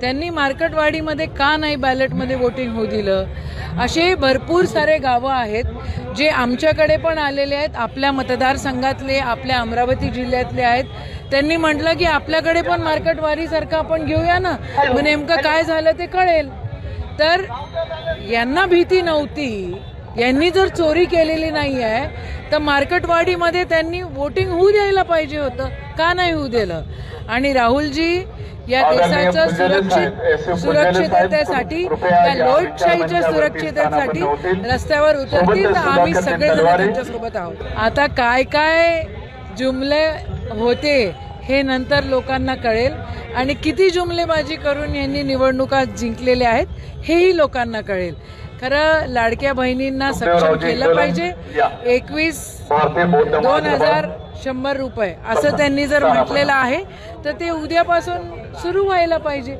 त्यांनी मार्केटवाडीमध्ये का नाही बॅलेटमध्ये वोटिंग होऊ दिलं? असे भरपूर सारे गावं आहेत जे आमच्याकडे पण आलेले आहेत आपल्या मतदारसंघातले आपल्या अमरावती जिल्ह्यातले आहेत. त्यांनी म्हटलं की आपल्याकडे पण मार्कटवाडीसारखं आपण घेऊया ना? मग नेमकं काय झालं ते कळेल. तर यांना भीती नव्हती. यांनी जर चोरी केलेली नाही आहे तर मार्केटवाडीमध्ये त्यांनी वोटिंग होऊ द्यायला पाहिजे होतं. का नाही होऊ दिलं? आणि राहुलजी या देशाच्या सुरक्षित सुरक्षिततेसाठी त्या लोकशाहीच्या सुरक्षिततेसाठी रस्त्यावर उतरतील तर आम्ही सगळेजण त्यांच्यासोबत आहोत. आता काय काय जुमले होते हे नंतर लोकांना कळेल. आणि किती जुमलेबाजी करून यांनी निवडणुका जिंकलेल्या आहेत हेही लोकांना कळेल. खरं लाडक्या बहिणींना सक्षम केलं पाहिजे. एकवीस दोन हजार शंभर रुपये असं त्यांनी जर म्हटलेलं आहे तर ते उद्यापासून सुरू व्हायला पाहिजे.